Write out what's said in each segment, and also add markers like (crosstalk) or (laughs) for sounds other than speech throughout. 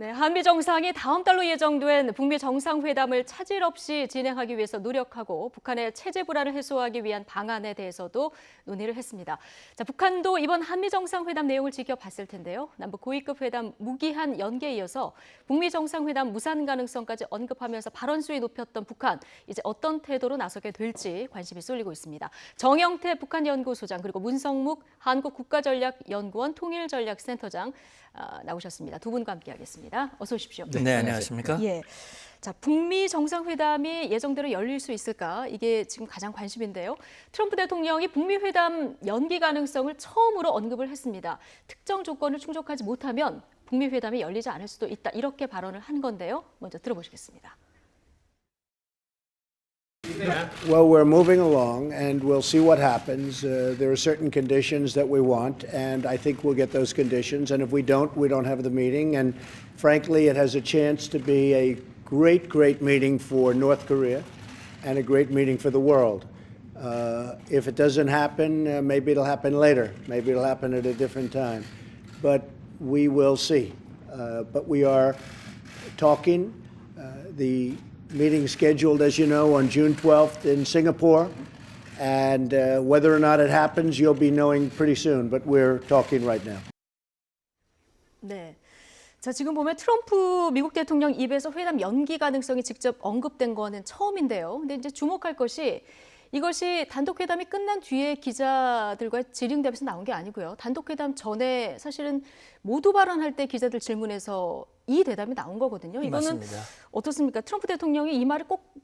네, 한미 정상이 다음 달로 예정된 북미 정상회담을 차질 없이 진행하기 위해서 노력하고 북한의 체제 불안을 해소하기 위한 방안에 대해서도 논의를 했습니다. 자, 북한도 이번 한미 정상회담 내용을 지켜봤을 텐데요. 남북 고위급 회담 무기한 연계에 이어서 북미 정상회담 무산 가능성까지 언급하면서 발언 수위 높였던 북한 이제 어떤 태도로 나서게 될지 관심이 쏠리고 있습니다. 정영태 북한 연구소장 그리고 문성묵 한국 국가전략연구원 통일전략센터장 아, 나오셨습니다. 두 분과 함께하겠습니다. 어서 오십시오. 네, 안녕하십니까? 예. 자, 북미 정상회담이 예정대로 열릴 수 있을까? 이게 지금 가장 관심인데요. 트럼프 대통령이 북미 회담 연기 가능성을 처음으로 언급을 했습니다. 특정 조건을 충족하지 못하면 북미 회담이 열리지 않을 수도 있다. 이렇게 발언을 한 건데요. 먼저 들어보시겠습니다. (laughs) Well, we're moving along, and we'll see what happens. Uh, there are certain conditions that we want, and I think we'll get those conditions. And if we don't, we don't have the meeting. And frankly, it has a chance to be a great, great meeting for North Korea and a great meeting for the world. Uh, if it doesn't happen, uh, maybe it'll happen later. Maybe it'll happen at a different time. But we will see. Uh, but we are talking. Uh, the meeting scheduled, as you know, on June 12th in Singapore. And uh, whether or not it happens, you'll be knowing pretty soon. But we're talking right now. 네. 자, 지금 보면 트럼프 미국 대통령 입에서 회담 연기 가능성이 직접 언급된 거는 처음인데요. 근데 이제 주목할 것이 이것이 단독 회담이 끝난 뒤에 기자들과 질의응답에서 나온 게 아니고요. 단독 회담 전에 사실은 모두 발언할 때 기자들 질문에서 이 대답이 나온 거거든요. 이거는 맞습니다. 어떻습니까? 트럼프 대통령이 이 말을 꼭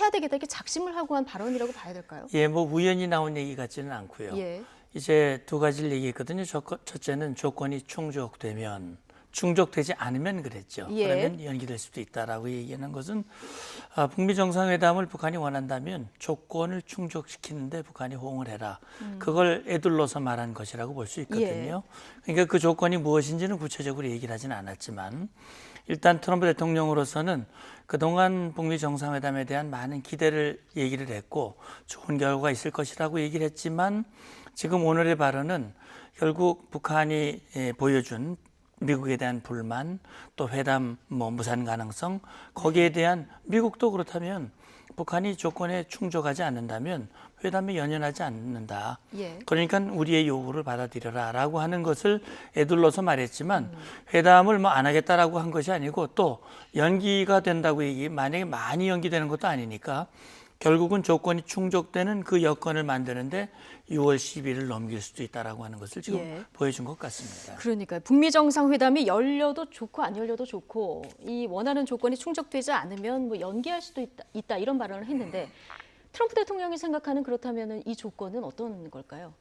해야 되겠다 이렇게 작심을 하고 한 발언이라고 봐야 될까요? 예, 뭐 우연히 나온 얘기 같지는 않고요. 예. 이제 두 가지를 얘기했거든요. 조건, 첫째는 조건이 충족되면 충족되지 않으면 그랬죠. 예. 그러면 연기될 수도 있다라고 얘기하는 것은 아, 북미 정상회담을 북한이 원한다면 조건을 충족시키는데 북한이 호응을 해라. 그걸 애둘러서 말한 것이라고 볼 수 있거든요. 그러니까 그 조건이 무엇인지는 구체적으로 얘기를 하지는 않았지만 일단 트럼프 대통령으로서는 그동안 북미 정상회담에 대한 많은 기대를 얘기를 했고 좋은 결과가 있을 것이라고 얘기를 했지만 지금 오늘의 발언은 결국 북한이 예, 보여준 미국에 대한 불만 또 회담 뭐 무산 가능성 거기에 대한 미국도 그렇다면 북한이 조건에 충족하지 않는다면 회담에 연연하지 않는다. 예. 그러니까 우리의 요구를 받아들여라라고 하는 것을 애둘러서 말했지만 회담을 뭐 안 하겠다라고 한 것이 아니고 또 연기가 된다고 얘기 만약에 많이 연기되는 것도 아니니까 결국은 조건이 충족되는 그 여건을 만드는데 6월 10일을 넘길 수도 있다라고 하는 것을 지금 예. 보여준 것 같습니다. 그러니까 북미 정상회담이 열려도 좋고 안 열려도 좋고 이 원하는 조건이 충족되지 않으면 뭐 연기할 수도 있다, 있다 이런 발언을 했는데 트럼프 대통령이 생각하는 그렇다면 이 조건은 어떤 걸까요?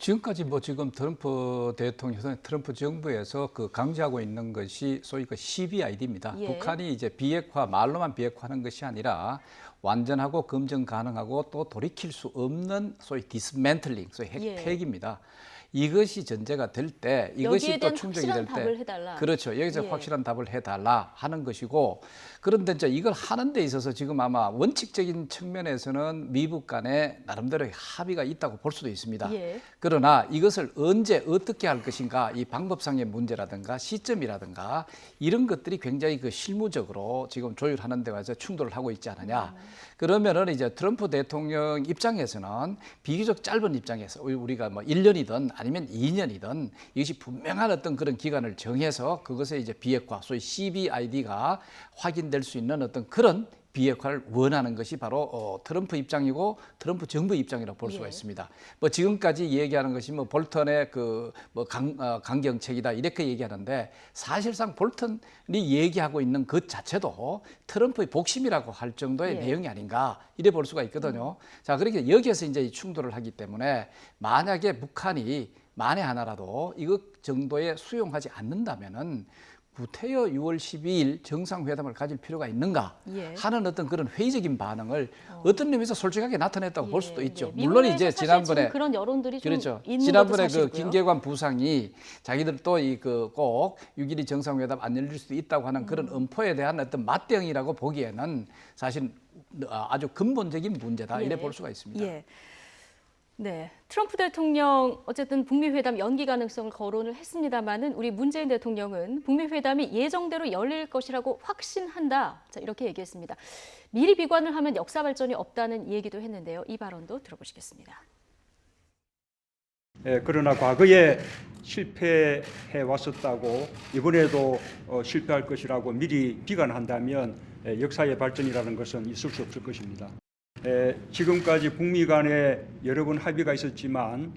지금까지 뭐 지금 트럼프 대통령, 트럼프 정부에서 그 강조하고 있는 것이 소위 그 CBID입니다. 예. 북한이 이제 비핵화 말로만 비핵화하는 것이 아니라 완전하고 검증 가능하고 또 돌이킬 수 없는 소위 디스맨틀링, 소위 핵 예. 폐기입니다. 이것이 전제가 될 때 이것이 또 충족이 될 때. 그렇죠. 여기서 예. 확실한 답을 해달라 하는 것이고 그런데 이제 이걸 하는 데 있어서 지금 아마 원칙적인 측면에서는 미국 간에 나름대로의 합의가 있다고 볼 수도 있습니다. 예. 그러나 이것을 언제 어떻게 할 것인가 이 방법상의 문제라든가 시점이라든가 이런 것들이 굉장히 그 실무적으로 지금 조율하는 데 와서 충돌을 하고 있지 않느냐. 그러면은 이제 트럼프 대통령 입장에서는 비교적 짧은 입장에서 우리- 우리가 뭐 1년이든 아니면 2년이든 이것이 분명한 어떤 그런 기간을 정해서 그것에 이제 비핵화 소위 CBID가 확인될 수 있는 어떤 그런 비핵화를 원하는 것이 바로 어, 트럼프 입장이고 트럼프 정부 입장이라고 볼 수가 예. 있습니다. 뭐 지금까지 얘기하는 것이 뭐 볼턴의 그뭐 어, 강경책이다 이렇게 얘기하는데 사실상 볼턴이 얘기하고 있는 것 자체도 트럼프의 복심이라고 할 정도의 예. 내용이 아닌가 이래 볼 수가 있거든요. 자 그렇게 여기에서 이제 이 충돌을 하기 때문에 만약에 북한이 만에 하나라도 이것 정도에 수용하지 않는다면은 구태여 6월 12일 정상회담을 가질 필요가 있는가 예. 하는 어떤 그런 회의적인 반응을 어. 떤 의미에서 솔직하게 나타냈다고 볼 수도 예, 있죠. 네. 물론 이제 지난번에 그런 여론들이 좀 그렇죠. 지난번에 그. 김계관 부상이 자기들 또 이 그 꼭 6.12 정상회담 안 열릴 수도 있다고 하는 그런 음. 엄포에 대한 어떤 맞대응이라고 보기에는 사실 아주 근본적인 문제다 예. 이래 볼 수가 있습니다. 예. 네, 트럼프 대통령 어쨌든 북미 회담 연기 가능성을 거론을 했습니다만은 우리 문재인 대통령은 북미 회담이 예정대로 열릴 것이라고 확신한다. 자, 이렇게 얘기했습니다. 미리 비관을 하면 역사 발전이 없다는 얘기도 했는데요. 이 발언도 들어보시겠습니다. 예, 그러나 과거에 실패해 왔었다고 이번에도 어, 실패할 것이라고 미리 비관한다면 예, 역사의 발전이라는 것은 있을 수 없을 것입니다. 예, 지금까지 북미 간에 여러 번 합의가 있었지만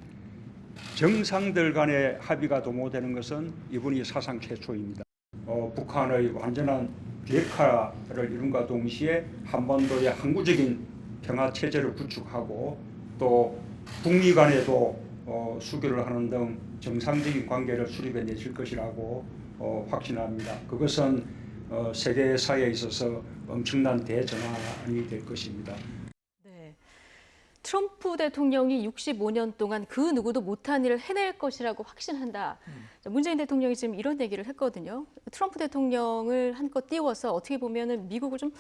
정상들 간의 합의가 도모되는 것은 이번이 사상 최초입니다. 어, 북한의 완전한 비핵화를 이룬과 동시에 한반도의 항구적인 평화 체제를 구축하고 또 북미 간에도 어, 수교를 하는 등 정상적인 관계를 수립해 내실 것이라고 어, 확신합니다. 그것은 어, 세계사에 있어서 엄청난 대전환이 될 것입니다. 네. 트럼프 대통령이 65년 동안 그 누구도 못한 일을 해낼 것이라고 확신한다. 자, 문재인 대통령이 지금 이런 얘기를 했거든요. 트럼프 대통령을 한껏 띄워서 어떻게 보면은 미국을 좀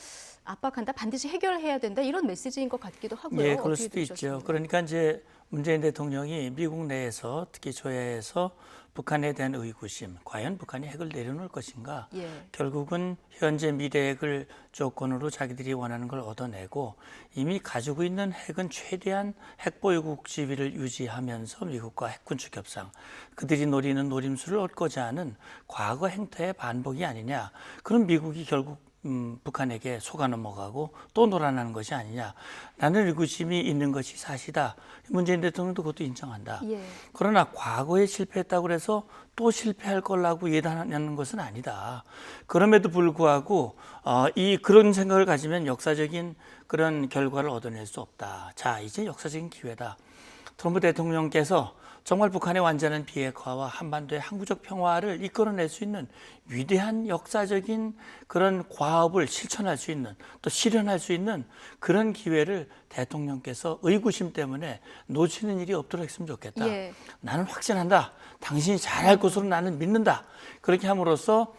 압박한다, 반드시 해결해야 된다 이런 메시지인 것 같기도 하고요. 예, 그럴 수도 있죠. 그러니까 이제 문재인 대통령이 미국 내에서 특히 조야에서 북한에 대한 의구심, 과연 북한이 핵을 내려놓을 것인가? 예. 결국은 현재 미래 핵을 조건으로 자기들이 원하는 걸 얻어내고 이미 가지고 있는 핵은 최대한 핵보유국 지위를 유지하면서 미국과 핵군축 협상, 그들이 노리는 노림수를 얻고자 하는 과거 행태의 반복이 아니냐. 그럼 미국이 결국 음, 북한에게 속아 넘어가고 또 놀아나는 것이 아니냐. 나는 의구심이 있는 것이 사실이다. 문재인 대통령도 그것도 인정한다. 예. 그러나 과거에 실패했다고 해서 또 실패할 거라고 예단하는 것은 아니다. 그럼에도 불구하고 어, 이 그런 생각을 가지면 역사적인 그런 결과를 얻어낼 수 없다. 자, 이제 역사적인 기회다. 트럼프 대통령께서 정말 북한의 완전한 비핵화와 한반도의 항구적 평화를 이끌어낼 수 있는 위대한 역사적인 그런 과업을 실천할 수 있는 또 실현할 수 있는 그런 기회를 대통령께서 의구심 때문에 놓치는 일이 없도록 했으면 좋겠다. 예. 나는 확신한다. 당신이 잘할 것으로 나는 믿는다. 그렇게 함으로써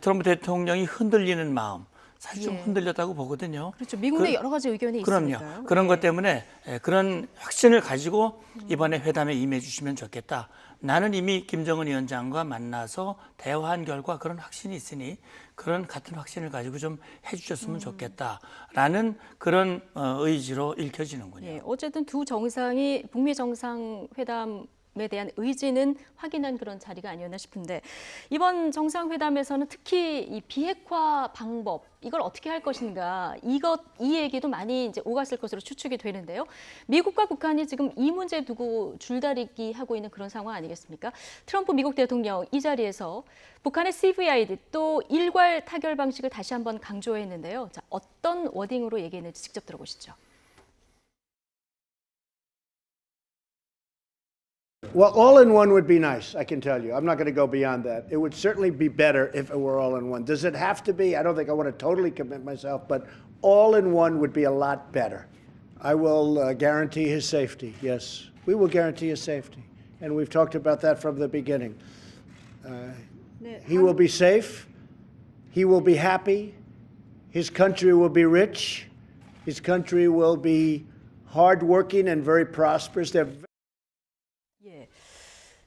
트럼프 대통령이 흔들리는 마음, 사실 좀 예. 흔들렸다고 보거든요. 그렇죠. 미국 내 그- 여러 가지 의견이 그럼요. 있으니까요. 그런 네. 것 때문에 예, 그런 확신을 가지고 이번에 회담에 임해 주시면 좋겠다. 나는 이미 김정은 위원장과 만나서 대화한 결과 그런 확신이 있으니 그런 같은 확신을 가지고 좀 해주셨으면 음. 좋겠다라는 그런 어, 의지로 읽혀지는군요. 예, 어쨌든 두 정상이 북미 정상 회담 에 대한 의지는 확인한 그런 자리가 아니었나 싶은데 이번 정상회담에서는 특히 이 비핵화 방법 이걸 어떻게 할 것인가 이것 이 얘기도 많이 이제 오갔을 것으로 추측이 되는데요. 미국과 북한이 지금 이 문제 두고 줄다리기 하고 있는 그런 상황 아니겠습니까? 트럼프 미국 대통령 이 자리에서 북한의 CVID 또 일괄 타결 방식을 다시 한번 강조했는데요. 자, 어떤 워딩으로 얘기했는지 직접 들어보시죠. Well, all in one would be nice, I can tell you. I'm not going to go beyond that. It would certainly be better if it were all in one. Does it have to be? I don't think I want to totally commit myself, but all in one would be a lot better. I will uh, guarantee his safety, yes. We will guarantee his safety. And we've talked about that from the beginning. Uh, he will be safe, he will be happy, his country will be rich, his country will be hardworking and very prosperous. They're 예.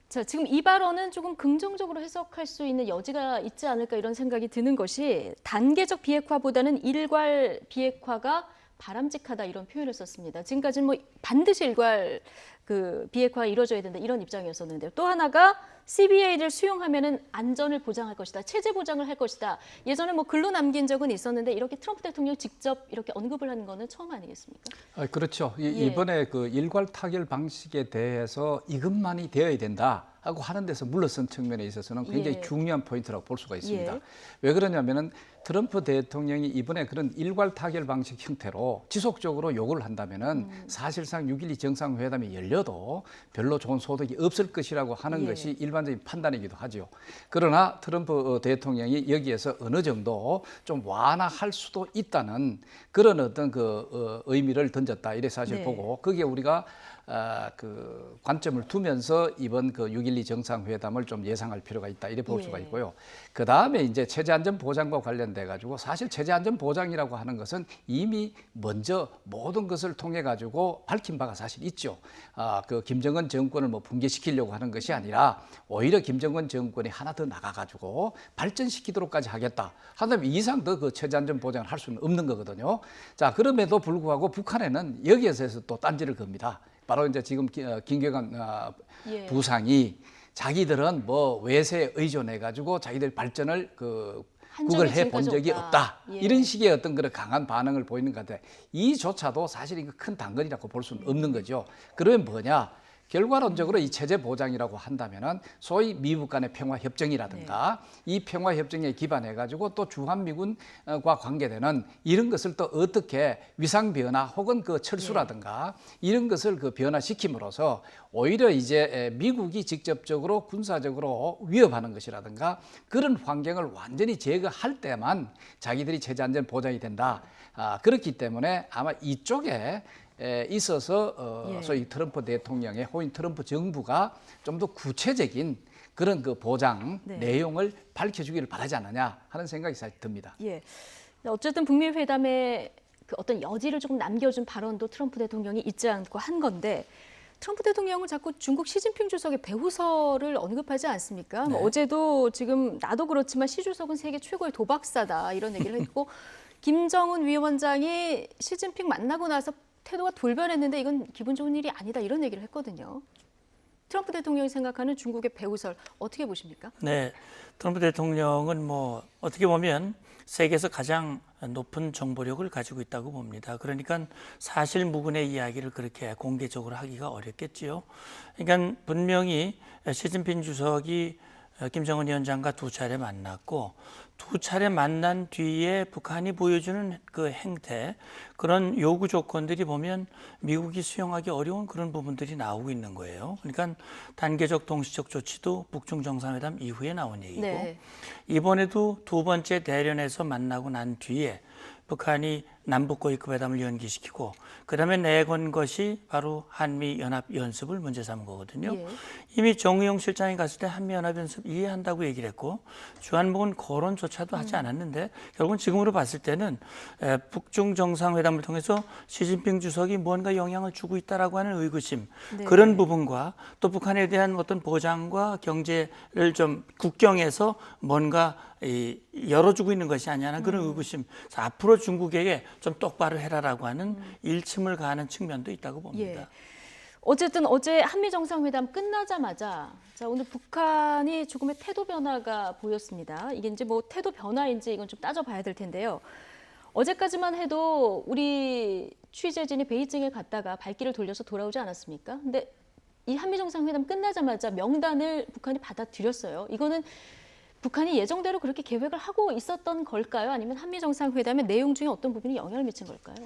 자, 지금 이 발언은 조금 긍정적으로 해석할 수 있는 여지가 있지 않을까 이런 생각이 드는 것이 단계적 비핵화보다는 일괄 비핵화가 바람직하다 이런 표현을 썼습니다. 지금까지는 뭐 반드시 일괄 그 비핵화 이루어져야 된다 이런 입장이었었는데요. 또 하나가 CBA를 수용하면은 안전을 보장할 것이다, 체제 보장을 할 것이다. 예전에 뭐 글로 남긴 적은 있었는데 이렇게 트럼프 대통령이 직접 이렇게 언급을 하는 거는 처음 아니겠습니까? 아, 그렇죠. 이, 예. 이번에 그 일괄 타결 방식에 대해서 이것만이 되어야 된다 하고 하는 데서 물러선 측면에 있어서는 굉장히 예. 중요한 포인트라고 볼 수가 있습니다. 예. 왜 그러냐면은 트럼프 대통령이 이번에 그런 일괄 타결 방식 형태로 지속적으로 요구를 한다면은 음. 사실상 6.12 정상회담이 열려도 별로 좋은 소득이 없을 것이라고 하는 예. 것이 일반적인 판단이기도 하죠. 그러나 트럼프 어, 대통령이 여기에서 어느 정도 좀 완화할 수도 있다는 그런 어떤 그 어, 의미를 던졌다 이래 사실 네. 보고 거기에 우리가 아, 그 관점을 두면서 이번 그 6.12 정상회담을 좀 예상할 필요가 있다 이래 볼 예. 수가 있고요. 그 다음에 이제 체제 안전 보장과 관련돼 가지고 사실 체제 안전 보장이라고 하는 것은 이미 먼저 모든 것을 통해 가지고 밝힌 바가 사실 있죠. 아, 그 김정은 정권을 뭐 붕괴시키려고 하는 것이 아니라 오히려 김정은 정권이 하나 더 나가 가지고 발전시키도록까지 하겠다. 한다면 이상 더 그 체제 안전 보장을 할 수는 없는 거거든요. 자, 그럼에도 불구하고 북한에는 여기에서 또 딴지를 겁니다. 바로 이제 지금 기- 어, 김경환 어, 예. 부상이 자기들은 뭐 외세에 의존해 가지고 자기들 발전을 그한 국을 적이 해본 지금까지 적이 없다. 예. 이런 식의 어떤 그런 강한 반응을 보이는 것 같아요. 이조차도 사실 이거 큰 당근이라고 볼 수는 없는 거죠. 그러면 뭐냐? 결과론적으로 이 체제 보장이라고 한다면은 소위 미국 간의 평화 협정이라든가 네. 이 평화 협정에 기반해 가지고 또 주한 미군과 관계되는 이런 것을 또 어떻게 위상 변화 혹은 그 철수라든가 이런 것을 그 변화시킴으로써 오히려 이제 에, 미국이 직접적으로 군사적으로 위협하는 것이라든가 그런 환경을 완전히 제거할 때만 자기들이 체제 안전 보장이 된다. 아, 그렇기 때문에 아마 이쪽에 에, 있어서 어, 예. 소위 트럼프 대통령의 호인 트럼프 정부가 좀 더 구체적인 그런 그 보장 네. 내용을 밝혀주기를 바라지 않느냐 하는 생각이 사실 듭니다. 예. 어쨌든 북미 회담에 그 어떤 여지를 조금 남겨준 발언도 트럼프 대통령이 잊지 않고 한 건데 트럼프 대통령은 자꾸 중국 시진핑 주석의 배후설을 언급하지 않습니까? 뭐 어제도 지금 나도 그렇지만 시 주석은 세계 최고의 도박사다 이런 얘기를 했고 (laughs) 김정은 위원장이 시진핑 만나고 나서 태도가 돌변했는데 이건 기분 좋은 일이 아니다 이런 얘기를 했거든요. 트럼프 대통령이 생각하는 중국의 배후설 어떻게 보십니까? 네, 트럼프 대통령은 뭐 어떻게 보면 세계에서 가장 높은 정보력을 가지고 있다고 봅니다. 그러니까 사실 무근의 이야기를 그렇게 공개적으로 하기가 어렵겠지요. 그러니까 분명히 시진핑 주석이 김정은 위원장과 두 차례 만났고 두 차례 만난 뒤에 북한이 보여주는 그 행태 그런 요구 조건들이 보면 미국이 수용하기 어려운 그런 부분들이 나오고 있는 거예요. 그러니까 단계적 동시적 조치도 북중 정상회담 이후에 나온 얘기고 네. 이번에도 두 번째 대련에서 만나고 난 뒤에 북한이 남북 고위급 회담을 연기시키고 그다음에 내건 것이 바로 한미 연합 연습을 문제 삼은 거거든요. 예. 이미 정의용 실장이 갔을 때 한미 연합 연습 이해한다고 얘기를 했고 주한목은 거론조차도 하지 않았는데 결국은 지금으로 봤을 때는 에, 북중 정상회담을 통해서 시진핑 주석이 무언가 영향을 주고 있다라고 하는 의구심 네. 그런 부분과 또 북한에 대한 어떤 보장과 경제를 좀 국경에서 뭔가 이 열어주고 있는 것이 아니냐는 그런 음. 의구심. 그래서 앞으로 중국에게 좀 똑바로 해라라고 하는 일침을 가하는 측면도 있다고 봅니다. 예. 어쨌든 어제 한미 정상회담 끝나자마자 자 오늘 북한이 조금의 태도 변화가 보였습니다. 이게 이제 뭐 태도 변화인지 이건 좀 따져봐야 될 텐데요. 어제까지만 해도 우리 취재진이 베이징에 갔다가 발길을 돌려서 돌아오지 않았습니까? 근데 이 한미 정상회담 끝나자마자 명단을 북한이 받아들였어요. 이거는 북한이 예정대로 그렇게 계획을 하고 있었던 걸까요? 아니면 한미 정상회담의 내용 중에 어떤 부분이 영향을 미친 걸까요?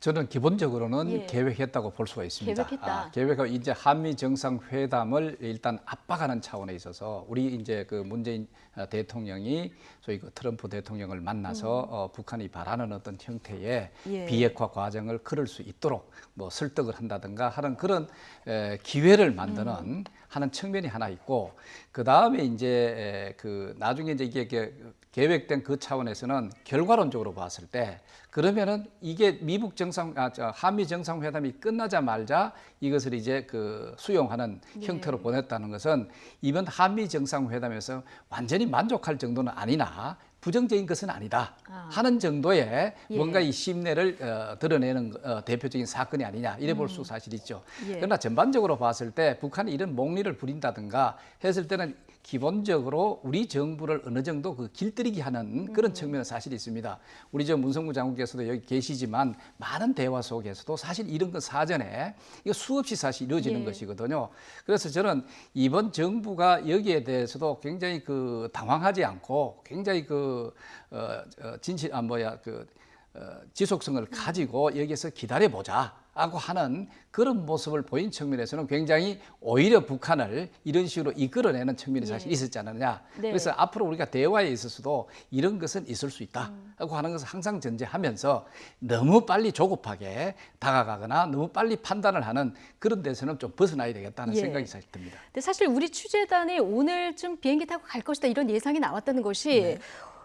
저는 기본적으로는 예. 계획했다고 볼 수가 있습니다. 계획했다. 아, 계획하고 이제 한미 정상회담을 일단 압박하는 차원에 있어서 우리 이제 그 문재인 어, 대통령이 소위 그 트럼프 대통령을 만나서 어, 북한이 바라는 어떤 형태의 음. 예. 비핵화 과정을 걸을 수 있도록 뭐 설득을 한다든가 하는 그런 에, 기회를 만드는 음. 하는 측면이 하나 있고 그 다음에 이제 에, 그 나중에 이제 이게 이게 계획된 그 차원에서는 결과론적으로 봤을 때 그러면은 이게 미국 정상 아, 저 한미 정상회담이 끝나자마자 이것을 이제 그 수용하는 네. 형태로 보냈다는 것은 이번 한미 정상회담에서 완전히 만족할 정도는 아니나 부정적인 것은 아니다 아. 하는 정도의 예. 뭔가 이 심내를 어, 드러내는 어, 대표적인 사건이 아니냐 이래 볼수 사실 있죠. 예. 그러나 전반적으로 봤을 때 북한이 이런 목리를 부린다든가 했을 때는 기본적으로 우리 정부를 어느 정도 그 길들이기 하는 그런 측면은 사실 있습니다. 우리 저 문성구 장관께서도 여기 계시지만 많은 대화 속에서도 사실 이런 건 사전에 이거 수없이 사실 이루어지는 예. 것이거든요. 그래서 저는 이번 정부가 여기에 대해서도 굉장히 그 당황하지 않고 굉장히 그 어, 어, 진실 아 뭐야 그 어, 지속성을 가지고 여기서 기다려 보자. 하고 하는 그런 모습을 보인 측면에서는 굉장히 오히려 북한을 이런 식으로 이끌어내는 측면이 사실 있었지 않느냐. 네. 그래서 앞으로 우리가 대화에 있어서도 이런 것은 있을 수 있다 하고 하는 것을 항상 전제하면서 너무 빨리 조급하게 다가가거나 너무 빨리 판단을 하는 그런 데서는 좀 벗어나야 되겠다는 예. 생각이 사실 듭니다. 근데 사실 우리 취재단이 오늘쯤 비행기 타고 갈 것이다 이런 예상이 나왔다는 것이 네.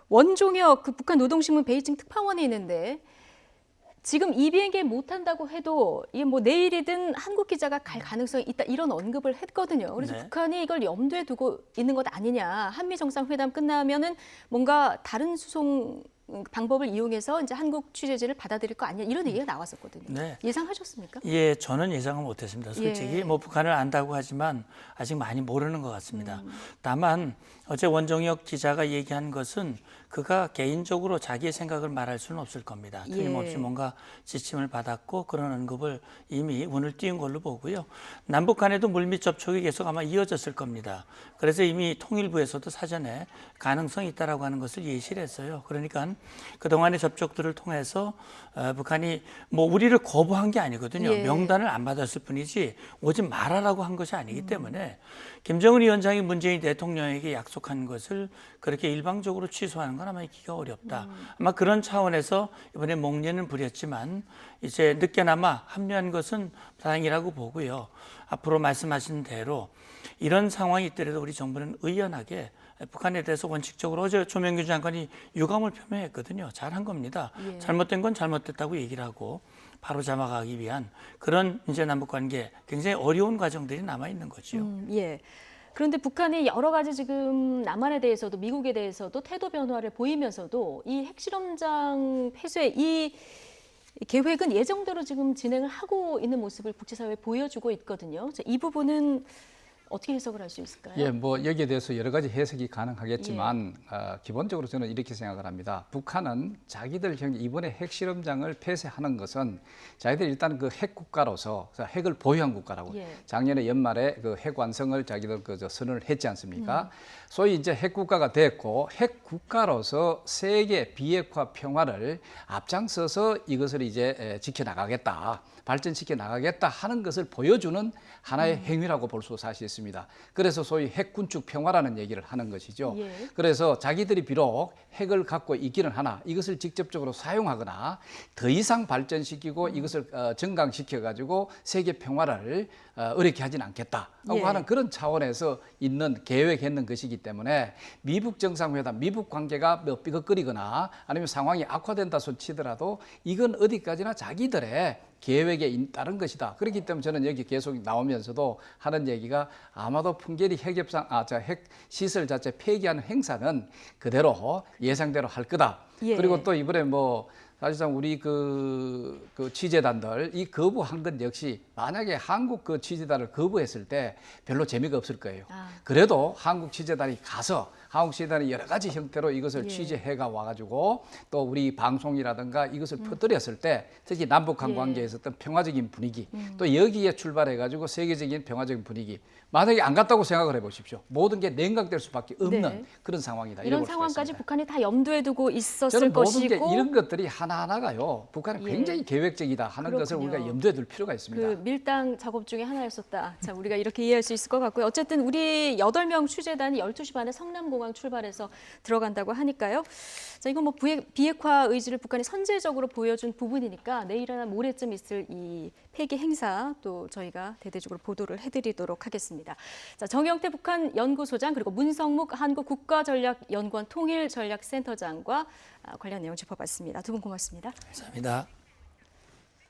원종혁 그 북한 노동신문 베이징 특파원이 있는데 지금 이 비행기에 못 탄다고 해도 이게 뭐 내일이든 한국 기자가 갈 가능성이 있다 이런 언급을 했거든요. 그래서 네. 북한이 이걸 염두에 두고 있는 것 아니냐. 한미 정상회담 끝나면은 뭔가 다른 수송 방법을 이용해서 이제 한국 취재진을 받아들일 거 아니냐 이런 얘기가 나왔었거든요. 네. 예상하셨습니까? 예, 저는 예상을 못했습니다. 솔직히 예. 뭐 북한을 안다고 하지만 아직 많이 모르는 것 같습니다. 음. 다만 어제 원정혁 기자가 얘기한 것은 그가 개인적으로 자기의 생각을 말할 수는 없을 겁니다. 틀림없이 예. 뭔가 지침을 받았고 그런 언급을 이미 운을 띄운 걸로 보고요. 남북 간에도 물밑 접촉이 계속 아마 이어졌을 겁니다. 그래서 이미 통일부에서도 사전에 가능성이 있다라고 하는 것을 예시를 했어요. 그러니까 그동안의 접촉들을 통해서 어, 북한이 뭐 우리를 거부한 게 아니거든요. 예. 명단을 안 받았을 뿐이지 오지 말아라고 한 것이 아니기 때문에 김정은 위원장이 문재인 대통령에게 약속한 것을 그렇게 일방적으로 취소하는 건 있기가 어렵다. 아마 그런 차원에서 이번에 목례는 부렸지만 이제 늦게나마 합류한 것은 다행이라고 보고요. 앞으로 말씀하신 대로 이런 상황이 있더라도 우리 정부는 의연하게 북한에 대해서 원칙적으로 어제 조명규 장관이 유감을 표명했거든요. 잘한 겁니다. 잘못된 건 잘못됐다고 얘기를 하고 바로 잡아가기 위한 그런 이제 남북 관계 굉장히 어려운 과정들이 남아 있는 거죠. 음, 예. 그런데 북한이 여러 가지 지금 남한에 대해서도 미국에 대해서도 태도 변화를 보이면서도 이 핵실험장 폐쇄 이 계획은 예정대로 지금 진행을 하고 있는 모습을 국제사회에 보여주고 있거든요. 자, 이 부분은 어떻게 해석을 할 수 있을까요? 예, 뭐 여기에 대해서 여러 가지 해석이 가능하겠지만 어, 기본적으로 저는 이렇게 생각을 합니다. 북한은 자기들 형 이번에 핵실험장을 폐쇄하는 것은 자기들 일단 그 핵 국가로서 핵을 보유한 국가라고 예. 작년에 연말에 그 핵 완성을 자기들 그저 선언을 했지 않습니까? 소위 이제 핵 국가가 됐고 핵 국가로서 세계 비핵화 평화를 앞장서서 이것을 이제 에, 지켜나가겠다. 발전시켜 나가겠다 하는 것을 보여주는 하나의 행위라고 볼 수 사실 있습니다. 그래서 소위 핵군축 평화라는 얘기를 하는 것이죠. 예. 그래서 자기들이 비록 핵을 갖고 있기는 하나 이것을 직접적으로 사용하거나 더 이상 발전시키고 이것을 어, 증강시켜 가지고 세계 평화를 어, 어렵게 하진 않겠다 하고 예. 하는 그런 차원에서 있는 계획했는 것이기 때문에 미북 정상회담, 미북 관계가 뭐 삐걱거리거나 아니면 상황이 악화된다 손 치더라도 이건 어디까지나 자기들의 계획에 인- 따른 것이다. 그렇기 때문에 저는 여기 계속 나오면서도 하는 얘기가 아마도 풍계리 핵협상, 아, 저 핵 시설 자체 폐기하는 행사는 그대로 예상대로 할 거다. 예. 그리고 또 이번에 뭐 사실상 우리 그, 그 취재단들 이 거부한 것 역시 만약에 한국 그 취재단을 거부했을 때 별로 재미가 없을 거예요. 아. 그래도 한국 취재단이 가서 한국 취재단이 여러 가지 형태로 이것을 예. 취재해가 와가지고 또 우리 방송이라든가 이것을 퍼뜨렸을 때 특히 남북한 예. 관계에 있었던 평화적인 분위기 또 여기에 출발해가지고 세계적인 평화적인 분위기 만약에 안 갔다고 생각을 해보십시오. 모든 게 냉각될 수밖에 없는 네. 그런 상황이다. 이런 상황까지. 북한이 다 염두에 두고 있었을 저는 모든 것이고 게 이런 것들이 하나하나가요. 북한은 예. 굉장히 계획적이다 하는 것을 그렇군요. 우리가 염두에 둘 필요가 있습니다. 그 밀당 작업 중에 하나였었다. 자, 우리가 이렇게 이해할 수 있을 것 같고요. 어쨌든 우리 여덟 명 취재단이 12시 반에 성남공항 출발해서 들어간다고 하니까요. 자, 이건 뭐 비핵, 비핵화 의지를 북한이 선제적으로 보여준 부분이니까 내일이나 모레쯤 있을 이 폐기 행사 또 저희가 대대적으로 보도를 해드리도록 하겠습니다. 자, 정영태 북한 연구소장 그리고 문성묵 한국 국가전략연구원 통일전략센터장과 아, 관련 내용 짚어봤습니다. 두 분 고맙습니다. 감사합니다.